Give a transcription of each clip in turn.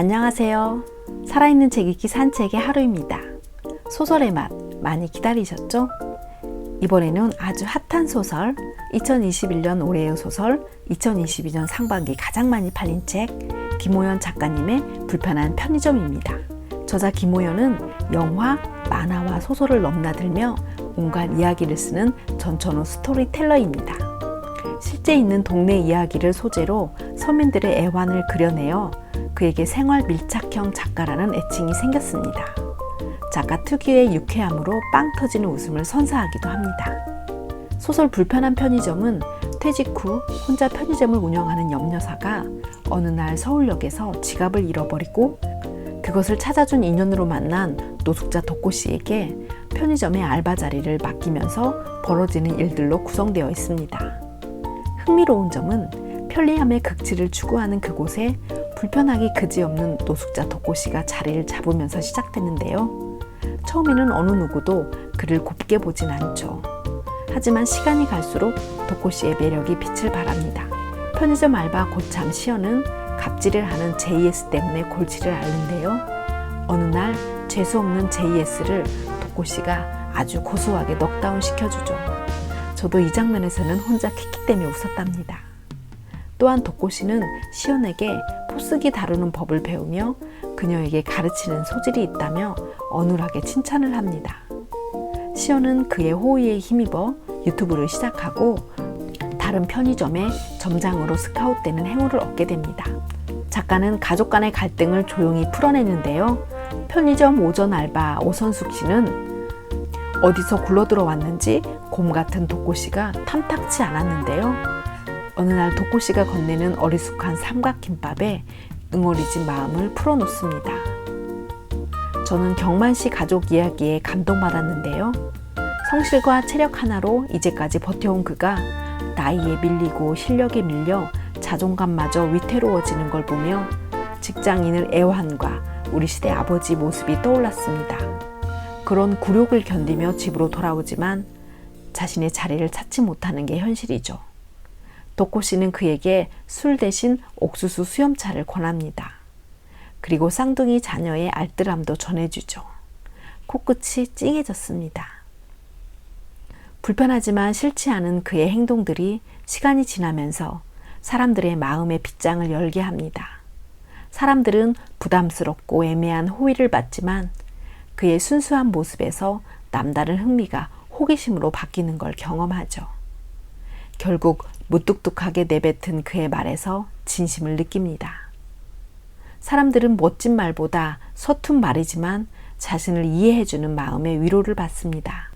안녕하세요. 살아있는 책 읽기 산책의 하루입니다. 소설의 맛 많이 기다리셨죠? 이번에는 아주 핫한 소설, 2021년 올해의 소설, 2022년 상반기 가장 많이 팔린 책, 김호연 작가님의 불편한 편의점입니다. 저자 김호연은 영화, 만화와 소설을 넘나들며 온갖 이야기를 쓰는 전천후 스토리텔러입니다. 실제 있는 동네 이야기를 소재로 서민들의 애환을 그려내어 그에게 생활 밀착형 작가라는 애칭이 생겼습니다. 작가 특유의 유쾌함으로 빵 터지는 웃음을 선사하기도 합니다. 소설 불편한 편의점은 퇴직 후 혼자 편의점을 운영하는 염려사가 어느 날 서울역에서 지갑을 잃어버리고 그것을 찾아준 인연으로 만난 노숙자 덕고 씨에게 편의점의 알바 자리를 맡기면서 벌어지는 일들로 구성되어 있습니다. 흥미로운 점은 편리함의 극치를 추구하는 그곳에 불편하기 그지없는 노숙자 덕고 씨가 자리를 잡으면서 시작되는데요. 처음에는 어느 누구도 그를 곱게 보진 않죠. 하지만 시간이 갈수록 덕고 씨의 매력이 빛을 발합니다. 편의점 알바 고참 시연은 갑질을 하는 JS 때문에 골치를 앓는데요. 어느 날 재수 없는 JS를 덕고 씨가 아주 고소하게 넉다운 시켜주죠. 저도 이 장면에서는 혼자 킥킥대며 웃었답니다. 또한 덕고 씨는 시연에게 포스기 다루는 법을 배우며 그녀에게 가르치는 소질이 있다며 어눌하게 칭찬을 합니다. 시연은 그의 호의에 힘입어 유튜브를 시작하고 다른 편의점의 점장으로 스카웃되는 행운을 얻게 됩니다. 작가는 가족 간의 갈등을 조용히 풀어내는데요. 편의점 오전 알바 오선숙 씨는 어디서 굴러 들어왔는지 곰 같은 독고 씨가 탐탁치 않았는데요. 어느 날 독고 씨가 건네는 어리숙한 삼각김밥에 응어리진 마음을 풀어놓습니다. 저는 경만 씨 가족 이야기에 감동받았는데요. 성실과 체력 하나로 이제까지 버텨온 그가 나이에 밀리고 실력에 밀려 자존감마저 위태로워지는 걸 보며 직장인을 애환과 우리 시대 아버지 모습이 떠올랐습니다. 그런 굴욕을 견디며 집으로 돌아오지만 자신의 자리를 찾지 못하는 게 현실이죠. 덕호 씨는 그에게 술 대신 옥수수 수염차를 권합니다. 그리고 쌍둥이 자녀의 알뜰함도 전해주죠. 코끝이 찡해졌습니다. 불편하지만 싫지 않은 그의 행동들이 시간이 지나면서 사람들의 마음의 빗장을 열게 합니다. 사람들은 부담스럽고 애매한 호의를 받지만 그의 순수한 모습에서 남다른 흥미가 호기심으로 바뀌는 걸 경험하죠. 결국 무뚝뚝하게 내뱉은 그의 말에서 진심을 느낍니다. 사람들은 멋진 말보다 서툰 말이지만 자신을 이해해주는 마음의 위로를 받습니다.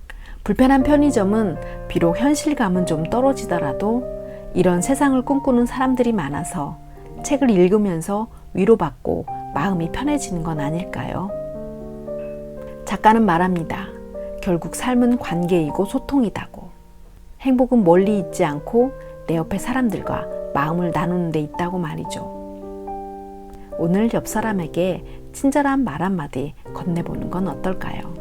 불편한 편의점은 비록 현실감은 좀 떨어지더라도 이런 세상을 꿈꾸는 사람들이 많아서 책을 읽으면서 위로받고 마음이 편해지는 건 아닐까요? 작가는 말합니다. 결국 삶은 관계이고 소통이다고. 행복은 멀리 있지 않고 내 옆에 사람들과 마음을 나누는 데 있다고 말이죠. 오늘 옆 사람에게 친절한 말 한마디 건네보는 건 어떨까요?